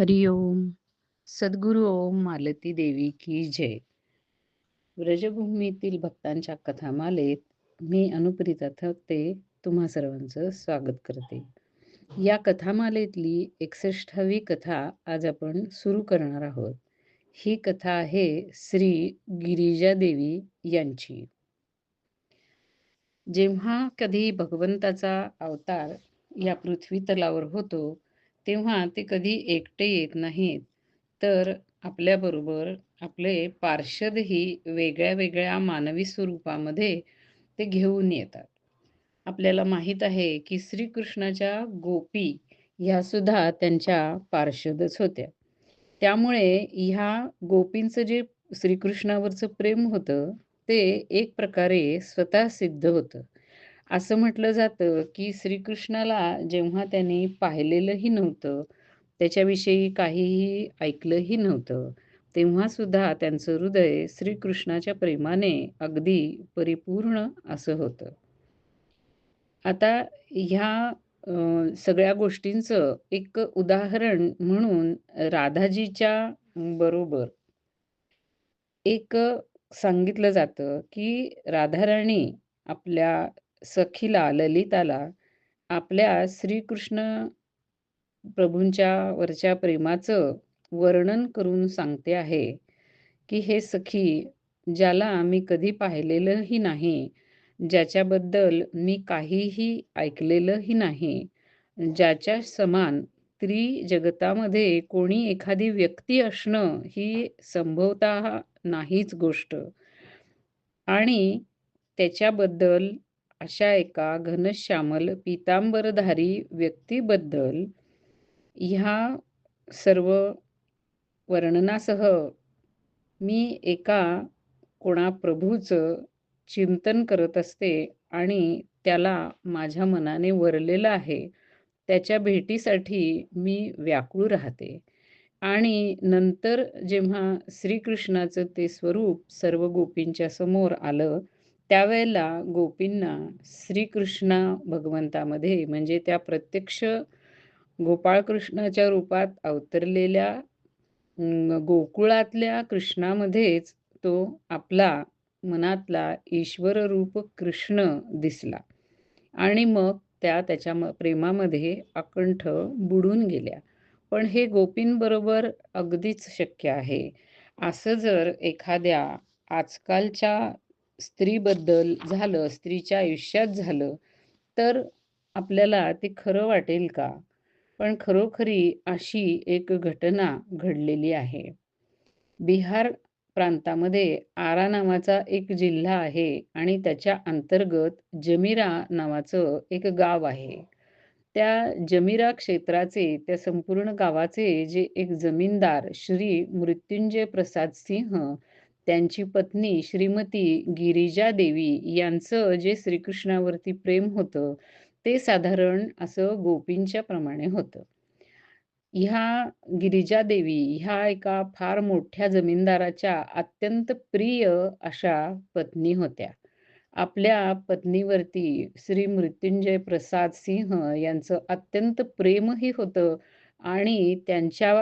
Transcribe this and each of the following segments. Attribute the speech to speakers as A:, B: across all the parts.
A: हरि ओम सद्गुरु ओम मालती देवी की जय. व्रजभूमीतील भक्तांच्या कथामालेत मी अनुप्रिता थकते तुम्हा सर्वांचं स्वागत करते. या कथामालेतली एकसष्टावी कथा आज आपण सुरू करणार आहोत. ही कथा आहे श्री गिरिजा देवी यांची. जेव्हा कधी भगवंताचा अवतार या पृथ्वी तलावर होतो तेव्हा ते कधी एकटे येत नाहीत. तर आपल्याबरोबर आपले पार्षदही वेगळ्या वेगळ्या मानवी स्वरूपामध्ये ते घेऊन येतात. आपल्याला माहीत आहे की श्रीकृष्णाच्या गोपी ह्या सुद्धा त्यांच्या पार्षदच होत्या. त्यामुळे ह्या गोपींचं जे श्रीकृष्णावरचं प्रेम होतं ते एक प्रकारे स्वतः सिद्ध होतं. असं म्हटलं जातं की श्रीकृष्णाला जेव्हा त्यांनी पाहिलेलंही नव्हतं त्याच्याविषयी काहीही ऐकलंही नव्हतं तेव्हा सुद्धा त्यांचं हृदय श्रीकृष्णाच्या प्रेमाने अगदी परिपूर्ण असं होतं. आता ह्या सगळ्या गोष्टींचं एक उदाहरण म्हणून राधाजीच्या बरोबर एक सांगितलं जातं की राधाराणी आपल्या सखीला ललिताला आपल्या श्रीकृष्ण प्रभूंच्या वरच्या प्रेमाचं वर्णन करून सांगते आहे की हे सखी ज्याला मी कधी पाहिलेलंही नाही ज्याच्याबद्दल मी काहीही ऐकलेलंही नाही ज्याच्या समान स्त्री जगतामध्ये कोणी एखादी व्यक्ती असणं ही संभवता नाहीच गोष्ट. आणि त्याच्याबद्दल अशा एका घनश्यामल पितांबरधारी व्यक्तीबद्दल ह्या सर्व वर्णनासह मी एका कोणा प्रभूचं चिंतन करत असते आणि त्याला माझ्या मनाने वरलेलं आहे त्याच्या भेटीसाठी मी व्याकुळ राहते. आणि नंतर जेव्हा श्रीकृष्णाचं ते स्वरूप सर्व गोपींच्या समोर आलं त्यावेळेला गोपींना श्रीकृष्णा भगवंतामध्ये म्हणजे त्या प्रत्यक्ष गोपाळकृष्णाच्या रूपात अवतरलेल्या गोकुळातल्या कृष्णामध्येच तो आपला मनातला ईश्वर रूप कृष्ण दिसला. आणि मग त्या त्याच्या प्रेमामध्ये अकंठ बुडून गेल्या. पण हे गोपींबरोबर अगदीच शक्य आहे. असं जर एखाद्या आजकालच्या स्त्रीबद्दल झालं स्त्रीच्या आयुष्यात झालं तर आपल्याला ते खरं वाटेल का? पण खरोखरी अशी एक घटना घडलेली आहे. बिहार प्रांतामध्ये आरा नावाचा एक जिल्हा आहे आणि त्याच्या अंतर्गत जमिरा नावाचं एक गाव आहे. त्या जमिरा क्षेत्राचे त्या संपूर्ण गावाचे जे एक जमीनदार श्री मृत्युंजय प्रसाद सिंह त्यांची पत्नी श्रीमती गिरिजा देवी यांचं जे श्रीकृष्णावरती प्रेम होतं ते साधारण असं गोपींच्या प्रमाणे होतं. ह्या गिरिजा देवी ह्या एका फार मोठ्या जमीनदाराच्या अत्यंत प्रिय अशा पत्नी होत्या. आपल्या पत्नीवरती श्री मृत्युंजय प्रसाद सिंह यांचं अत्यंत प्रेमही होतं आणि त्यांच्या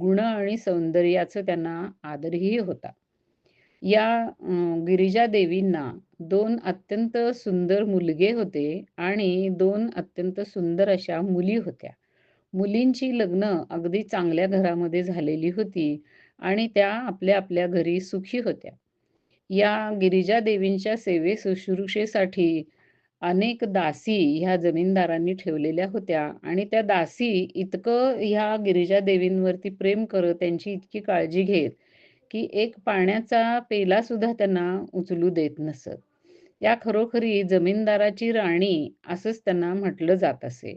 A: गुण आणि सौंदर्याचं त्यांना आदरही होता. या गिरिजा देवींना दोन अत्यंत सुंदर मुलगे होते आणि दोन अत्यंत सुंदर अशा मुली होत्या. मुलींची लग्न अगदी चांगल्या घरामध्ये झालेली होती आणि त्या आपल्या आपल्या घरी सुखी होत्या. या गिरिजा देवींच्या सेवे शुश्रूषेसाठी अनेक दासी ह्या जमीनदारांनी ठेवलेल्या होत्या आणि त्या दासी इतकं ह्या गिरिजा देवींवरती प्रेम करत त्यांची इतकी काळजी घेत की एक पाण्याचा पेला सुद्धा त्यांना उचलू देत नसत. या खरोखरी जमीनदाराची राणी असंच त्यांना म्हटलं जात असे.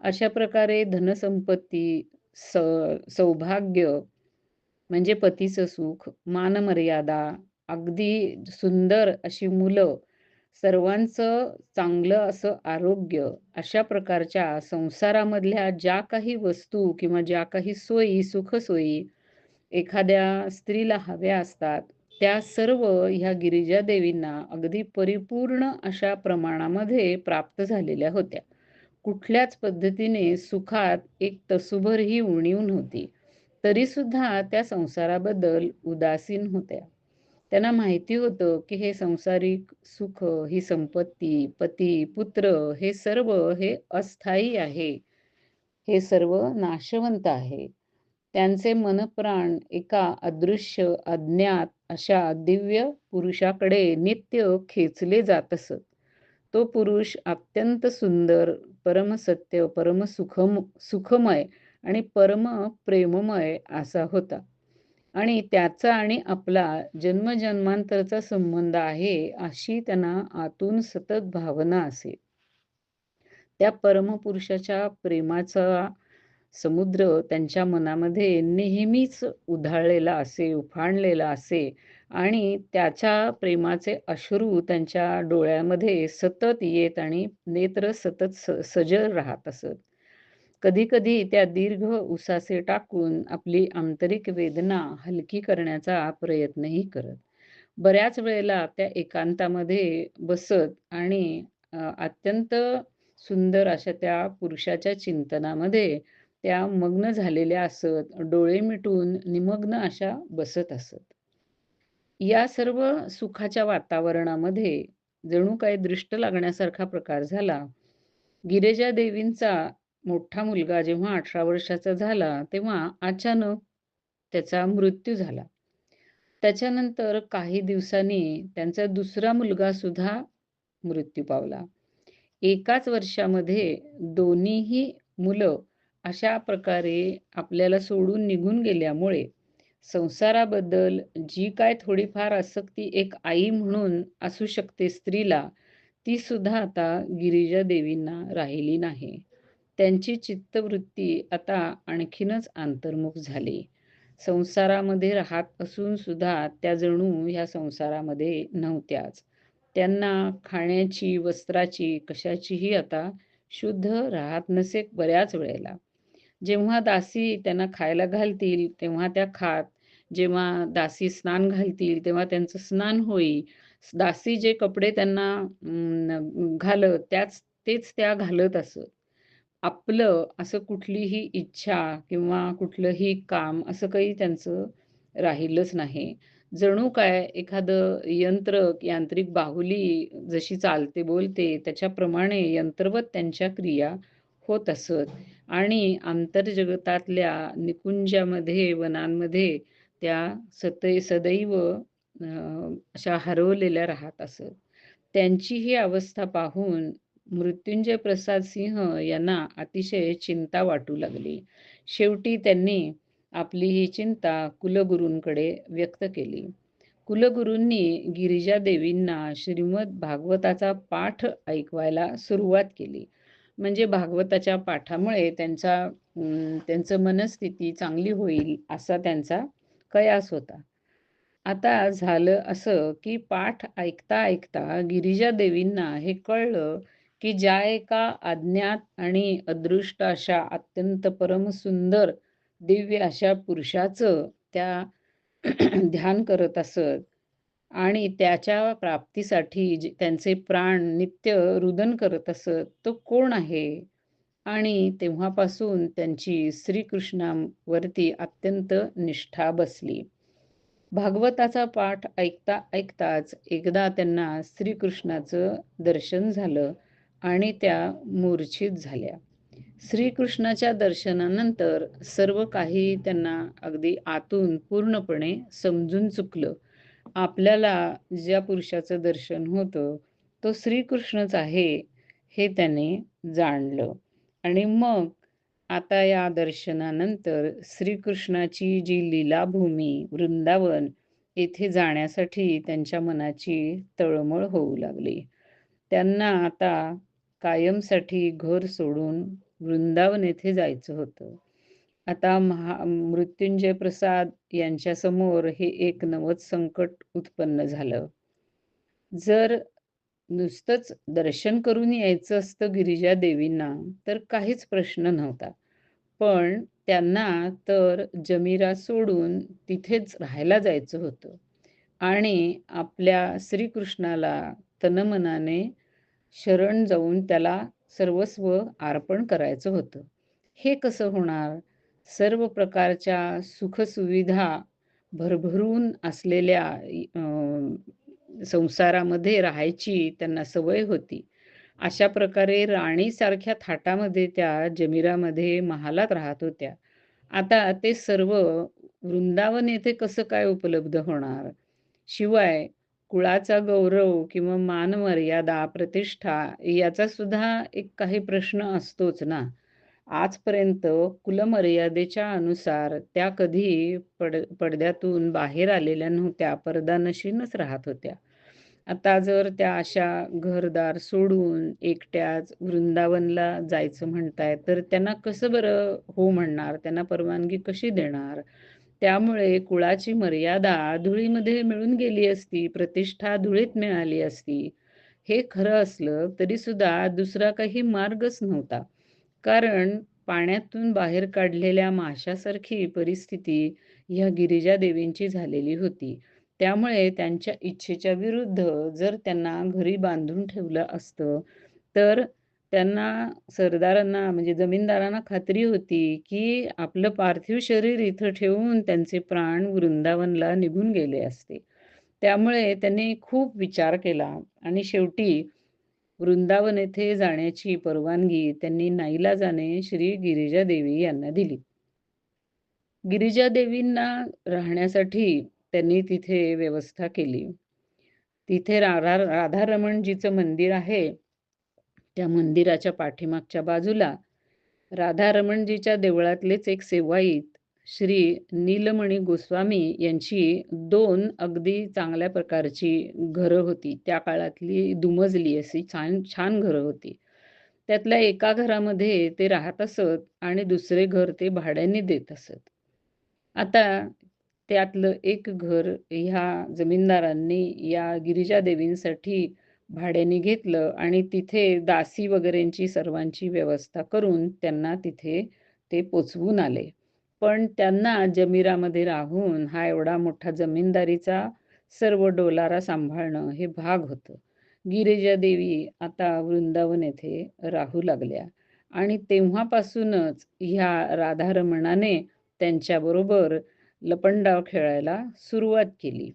A: अशा प्रकारे धनसंपत्ती स सौभाग्य म्हणजे पतीचं सुख मानमर्यादा अगदी सुंदर अशी मुलं सर्वांचं चांगलं असं आरोग्य अशा प्रकारच्या संसारामधल्या ज्या काही वस्तू किंवा ज्या काही सोयी सुखसोयी एखाद्या स्त्रीला हव्या असतात त्या सर्व ह्या गिरिजा देवींना अगदी परिपूर्ण अशा प्रमाणामध्ये प्राप्त झालेल्या होत्या कुठल्याच पद्धतीने सुखात एक तसुभर ही उणीव नव्हती तरीसुद्धा त्या संसाराबद्दल उदासीन होत्या. त्यांना माहिती होतं, की हे संसारिक सुख, ही संपत्ती, पती, पुत्र हे सर्व हे अस्थायी आहे. हे सर्व नाशवंत आहे. त्यांचे मनप्राण एका अदृश्य, अज्ञात अशा दिव्य पुरुषाकडे नित्य खेचले जात असत. तो पुरुष अत्यंत सुंदर, परमसत्य, परमसुखम सुखमय आणि परम प्रेममय असा होता. आणि त्याचा आणि आपला जन्मजन्मांतरचा संबंध आहे, अशी त्यांना आतून सतत भावना असे. त्या परमपुरुषाच्या प्रेमाचा समुद्र त्यांच्या मनामध्ये नेहमीच उधाळलेला असे, उफाणलेला असे आणि त्याच्या प्रेमाचे अश्रू त्यांच्या डोळ्यामध्ये सतत येत आणि नेत्र सतत स सजळ राहत असत. कधी-कधी त्या दीर्घ उसासे टाकून आपली आंतरिक वेदना हलकी करण्याचा प्रयत्नही करत. बऱ्याच वेळेला त्या एकांतामध्ये बसत आणि अत्यंत सुंदर अशा त्या पुरुषाच्या चिंतनामध्ये त्या मग्न झालेल्या असत. डोळे मिटून निमग्न अशा बसत असत. या सर्व सुखाच्या वातावरणामध्ये जणू काय दृष्ट लागण्यासारखा प्रकार झाला. गिरेजा देवींचा मोठा मुलगा जेव्हा 18 वर्षाचा झाला, तेव्हा अचानक त्याचा मृत्यू झाला. त्याच्यानंतर काही दिवसांनी त्यांचा दुसरा मुलगा सुद्धा मृत्यू पावला. एकाच वर्षामध्ये दोन्हीही मुलं अशा प्रकारे आपल्याला सोडून निघून गेल्यामुळे संसाराबद्दल जी काय थोडीफार आसक्ती एक आई म्हणून असू शकते स्त्रीला, ती सुद्धा आता गिरिजा देवींना राहिली नाही. त्यांची चित्तवृत्ती आता आणखीनच अंतर्मुख झाली. संसारामध्ये राहत असून सुद्धा त्या जणू ह्या संसारामध्ये नव्हत्याच. त्यांना खाण्याची, वस्त्राची, कशाचीही आता शुद्ध राहत नसे बऱ्याच वेळेला. जेव्हा दासी त्यांना खायला घालतील, तेव्हा त्या खात. जेव्हा दासी स्नान घालतील, तेव्हा त्यांचं स्नान होई. दासी जे कपडे त्यांना घालत त्याच तेच त्या घालत असत. आपलं असं कुठलीही इच्छा किंवा कुठलंही काम असं काही त्यांचं राहिलंच नाही. जणू काय एखादं यंत्र, यांत्रिक बाहुली जशी चालते, बोलते त्याच्याप्रमाणे यंत्रवत त्यांच्या क्रिया होत असत आणि आंतरजगतातल्या निकुंजामध्ये, वनांमध्ये त्या सतै सदैव अशा हरवलेल्या राहत असत. त्यांची ही अवस्था पाहून मृत्युंजय प्रसाद सिंह यांना अतिशय चिंता वाटू लागली. शेवटी त्यांनी आपली ही चिंता कुलगुरूंकडे व्यक्त केली. कुलगुरूंनी गिरिजा देवींना श्रीमद भागवताचा पाठ ऐकवायला सुरुवात केली. म्हणजे भागवताच्या पाठामुळे त्यांचा त्यांचं मनस्थिती चांगली होईल असा त्यांचा कयास होता. आता झालं असं, की पाठ ऐकता-ऐकता गिरिजा देवींना हे कळलं, की ज्या एका अज्ञात आणि अदृष्ट अशा अत्यंत परमसुंदर, दिव्य अशा पुरुषाचं त्या ध्यान करत असत आणि त्याच्या प्राप्तीसाठी जे त्यांचे प्राण नित्य रुदन करत असत, तो कोण आहे? आणि तेव्हापासून त्यांची श्रीकृष्णावरती अत्यंत निष्ठा बसली. भागवताचा पाठ ऐकता-ऐकताच एकदा त्यांना श्रीकृष्णाचं दर्शन झालं आणि त्या मूर्छित झाल्या. श्रीकृष्णाच्या दर्शनानंतर सर्व काही त्यांना अगदी आतून पूर्णपणे समजून चुकलं. आपल्याला ज्या पुरुषाचं दर्शन होतं, तो श्रीकृष्णच आहे, हे त्याने जाणलं. आणि मग आता या दर्शनानंतर श्रीकृष्णाची जी लीलाभूमी वृंदावन येथे जाण्यासाठी त्यांच्या मनाची तळमळ होऊ लागली. त्यांना आता कायमसाठी घर सोडून वृंदावन येथे जायचं होतं. आता महा मृत्युंजय प्रसाद यांच्यासमोर हे एक नवच संकट उत्पन्न झालं. जर नुसतंच दर्शन करून यायचं असतं गिरिजा देवींना, तर काहीच प्रश्न नव्हता. पण त्यांना तर जमीरा सोडून तिथेच राहायला जायचं होतं आणि आपल्या श्रीकृष्णाला तनमनाने शरण जाऊन त्याला सर्वस्व अर्पण करायचं होतं. हे कसं होणार? सर्व प्रकारच्या सुखसुविधा भरभरून असलेल्या संसारामध्ये राहायची त्यांना सवय होती. अशा प्रकारे राणीसारख्या थाटामध्ये त्या जमिरामध्ये महालात राहत होत्या. आता ते सर्व वृंदावन येथे कसं काय उपलब्ध होणार? शिवाय कुळाचा गौरव किंवा मानमर्यादा प्रतिष्ठा याचा सुद्धा एक काही प्रश्न असतोच ना? आजपर्यंत कुलमर्यादेच्या अनुसार त्या कधी पड पडद्यातून बाहेर आलेल्या नव्हत्या पडदानशीनच राहत होत्या. आता जर त्या अशा घरदार सोडून एकट्याच वृंदावनला जायचं म्हणताय तर त्यांना कसं बरं हो म्हणणार? त्यांना परवानगी कशी देणार? त्यामुळे कुळाची मर्यादा धुळीमध्ये मिळून गेली असती प्रतिष्ठा धुळीत मिळाली असती. हे खरं असलं तरी सुद्धा दुसरा काही मार्गच नव्हता. कारण पाण्यातून बाहेर काढलेल्या माशासारखी परिस्थिती ह्या गिरिजा देवींची झालेली होती. त्यामुळे त्यांच्या इच्छेच्या विरुद्ध जर त्यांना घरी बांधून ठेवलं असतं तर त्यांना सरदारांना म्हणजे जमीनदारांना खात्री होती की आपलं पार्थिव शरीर इथं ठेवून त्यांचे प्राण वृंदावनला निघून गेले असते. त्यामुळे त्यांनी खूप विचार केला आणि शेवटी वृंदावन येथे जाण्याची परवानगी त्यांनी नाईला जाणे श्री गिरिजा देवी यांना दिली. गिरिजा देवींना राहण्यासाठी त्यांनी तिथे व्यवस्था केली. तिथे राधा राधारमणजीचं मंदिर आहे. त्या मंदिराच्या पाठीमागच्या बाजूला राधारमणजीच्या देवळातलेच एक सेवाईत श्री नीलमणी गोस्वामी यांची दोन अगदी चांगल्या प्रकारची घरं होती. त्या काळातली दुमजली अशी छान छान घरं होती. त्यातल्या एका घरामध्ये ते राहत असत आणि दुसरे घर ते भाड्याने देत असत. आता त्यातलं एक घर ह्या जमीनदारांनी या गिरिजा देवींसाठी भाड्याने घेतलं आणि तिथे दासी वगैरेंची सर्वांची व्यवस्था करून त्यांना तिथे ते पोचवून आले. पण त्यांना जमिरामध्ये राहून हा एवढा मोठा जमीनदारीचा सर्व डोलारा सांभाळणं हे भाग होतं. गिरिजा देवी आता वृंदावन येथे राहू लागल्या आणि तेव्हापासूनच ह्या राधारमणाने त्यांच्याबरोबर लपंडाव खेळायला सुरुवात केली.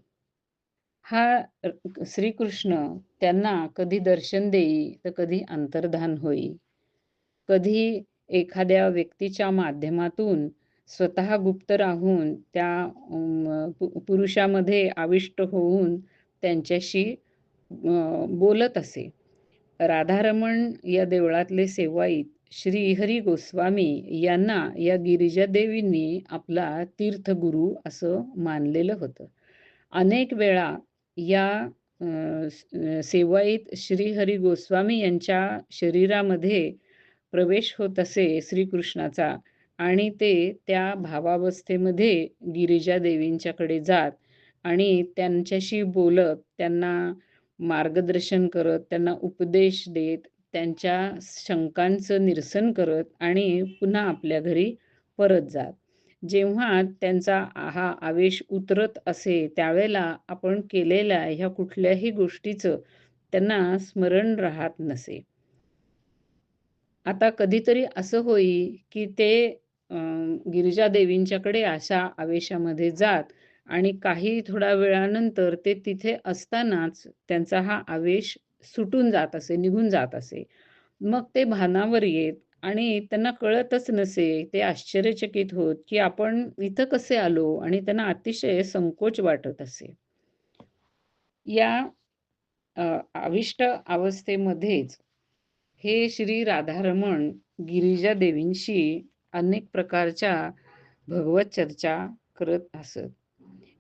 A: हा श्रीकृष्ण त्यांना कधी दर्शन देई तर कधी अंतर्धान होई. कधी एखाद्या व्यक्तीच्या माध्यमातून स्वतः गुप्त राहून त्या पुरुषामध्ये आविष्ट होऊन त्यांच्याशी बोलत असे. राधारमण या देवळातले सेवाईत श्रीहरी गोस्वामी यांना या गिरिजा देवींनी आपला तीर्थगुरु असं मानलेलं होतं. अनेक वेळा या सेवाईत श्रीहरी गोस्वामी यांच्या शरीरामध्ये प्रवेश होत असे श्रीकृष्णाचा आणि ते त्या भावावस्थेमध्ये गिरिजा देवींच्याकडे जात आणि त्यांच्याशी बोलत त्यांना मार्गदर्शन करत त्यांना उपदेश देत त्यांच्या शंकांचं निरसन करत आणि पुन्हा आपल्या घरी परत जात. जेव्हा त्यांचा हा आवेश उतरत असे त्यावेळेला आपण केलेल्या ह्या कुठल्याही गोष्टीचं त्यांना स्मरण राहत नसे. आता कधीतरी असं होई की ते गिरिजा देवींच्याकडे अशा आवेशामध्ये जात आणि काही थोड्या वेळानंतर ते तिथे असतानाच त्यांचा हा आवेश सुटून जात असे निघून जात असे. मग ते भानावर येत आणि त्यांना कळतच नसे ते आश्चर्यचकित होत की आपण इथं कसे आलो आणि त्यांना अतिशय संकोच वाटत असे. या आविष्ट अवस्थेमध्येच हे श्री राधारमण गिरिजा देवींशी अनेक प्रकारच्या भगवत चर्चा करत असत.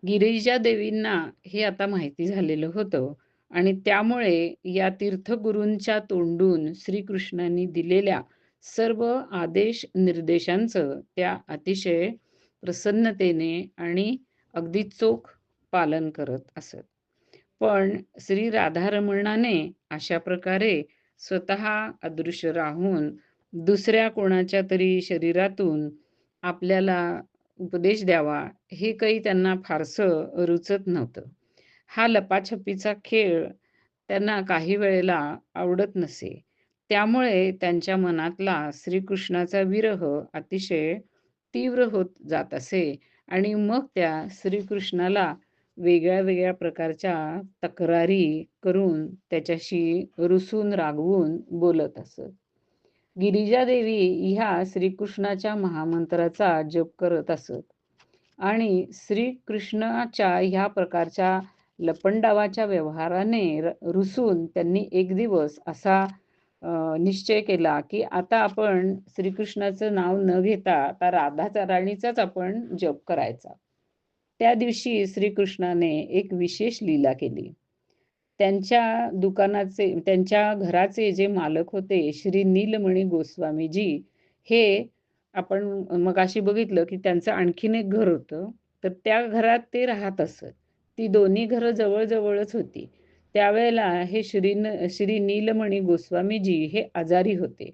A: गिरिजा देवींना हे आता माहिती झालेलं होतं आणि त्यामुळे या तीर्थगुरूंच्या तोंडून श्रीकृष्णांनी दिलेल्या सर्व आदेश निर्देशांचं त्या अतिशय प्रसन्नतेने आणि अगदी चोख पालन करत असत. पण श्री राधारमणाने अशा प्रकारे स्वतः अदृश्य राहून दुसऱ्या कोणाच्या तरी शरीरातून आपल्याला उपदेश द्यावा हे काही त्यांना फारसं रुचत नव्हतं. हा लपाछपीचा खेळ त्यांना काही वेळेला आवडत नसे. त्यामुळे त्यांच्या मनातला श्रीकृष्णाचा विरह अतिशय तीव्र होत जात असे आणि मग त्या श्रीकृष्णाला वेगळ्या वेगळ्या प्रकारच्या तक्रारी करून त्याच्याशी रुसून रागवून बोलत असत. गिरिजादेवी ह्या श्रीकृष्णाच्या महामंत्राचा जप करत असत. आणि श्रीकृष्णाच्या ह्या प्रकारच्या लपंडावाच्या व्यवहाराने रुसून त्यांनी एक दिवस असा निश्चय केला की आता आपण श्रीकृष्णाचं नाव न घेता आता राधा राणीचाच आपण जप करायचा. त्या दिवशी श्रीकृष्णाने एक विशेष लीला केली. त्यांच्या दुकानाचे त्यांच्या घराचे जे मालक होते श्री नीलमणी गोस्वामीजी हे आपण मगाशी बघितलं की त्यांचं आणखीन एक घर होतं. तर त्या घरात ते राहत असत. ती दोन्ही घरं जवळजवळच होती. त्यावेळेला हे श्री श्री नीलमणी गोस्वामीजी हे आजारी होते.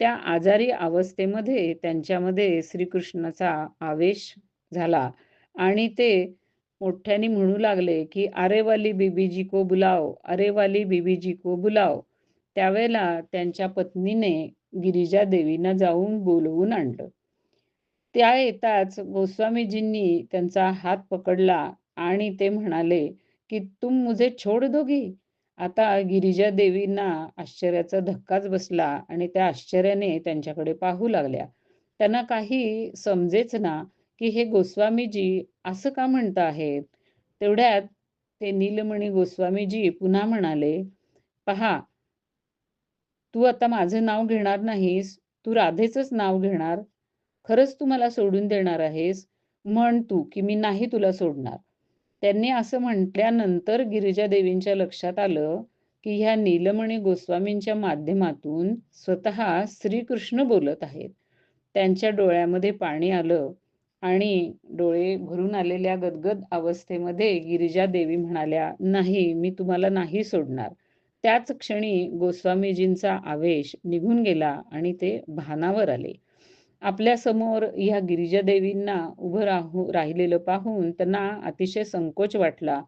A: त्या आजारी अवस्थेमध्ये त्यांच्यामध्ये श्रीकृष्णाचा आवेश झाला आणि ते मोठ्याने म्हणू लागले की अरेवाली बीबीजी को बुलाव अरेवाली बीबीजी को बुलाव त्यावेळेला त्यांच्या पत्नीने गिरिजा देवींना जाऊन बोलवून आणलं. त्या येताच गोस्वामीजींनी त्यांचा हात पकडला आणि ते म्हणाले की तुम मुझे छोड दोघी आता गिरिजा देवींना आश्चर्याचा धक्काच बसला आणि त्या आश्चर्याने त्यांच्याकडे पाहू लागल्या. त्यांना काही समजेच ना की हे गोस्वामीजी असं का म्हणत आहेत? तेवढ्यात ते नीलमणी गोस्वामीजी पुन्हा म्हणाले पहा तू आता माझं नाव घेणार नाहीस तू राधेचंच नाव घेणार. खरंच तू मला सोडून देणार आहेस म्हण तू की मी नाही तुला सोडणार. त्यांनी असं म्हटल्यानंतर गिरिजा देवींच्या लक्षात आलं की ह्या नीलमणी गोस्वामींच्या माध्यमातून स्वतः श्रीकृष्ण बोलत आहेत. त्यांच्या डोळ्यामध्ये पाणी आलं. आणि डोळे भरून आलेल्या गदगद अवस्थेमध्ये गिरिजा देवी म्हणाल्या नाही मी तुम्हाला नाही सोडणार. त्याच क्षणी गोस्वामीजींचा आवेश निघून गेला आणि ते भानावर आले. आपल्यासमोर ह्या गिरिजादेवींना उभं राहू राहिलेलं पाहून त्यांना अतिशय संकोच वाटला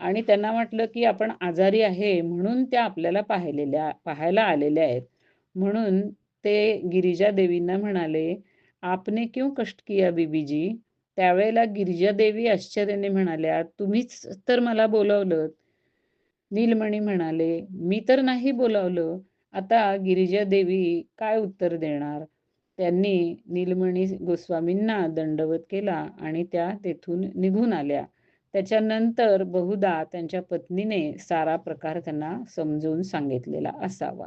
A: आणि त्यांना वाटलं की आपण आजारी आहे म्हणून त्या आपल्याला पाहिलेल्या पाहायला आलेल्या आहेत. म्हणून ते गिरिजा देवींना म्हणाले आपने क्यों कष्ट किया बीबीजी? त्यावेळेला गिरिजा देवी आश्चर्याने म्हणाल्या तुम्हीच तर मला बोलावलं नीलमणी म्हणाले मी तर नाही बोलावलं. आता गिरिजा देवी काय उत्तर देणार? त्यांनी नीलमणी गोस्वामींना दंडवत केला आणि त्या तेथून निघून आल्या. त्याच्यानंतर बहुधा त्यांच्या पत्नीने सारा प्रकार त्यांना समजून सांगितलेला असावा.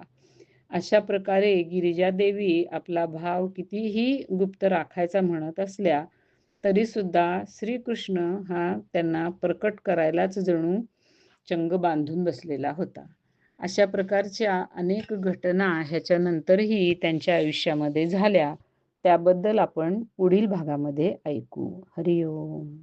A: अशा प्रकारे गिरिजादेवी आपला भाव कितीही गुप्त राखायचा म्हणत असल्या तरी सुद्धा श्रीकृष्ण हा त्यांना प्रकट करायलाच जणू चंग बांधून बसलेला होता. अशा प्रकारच्या अनेक घटना ह्याच्यानंतरही त्यांच्या आयुष्यामध्ये झाल्या. त्याबद्दल आपण पुढील भागामध्ये ऐकू. हरिओम.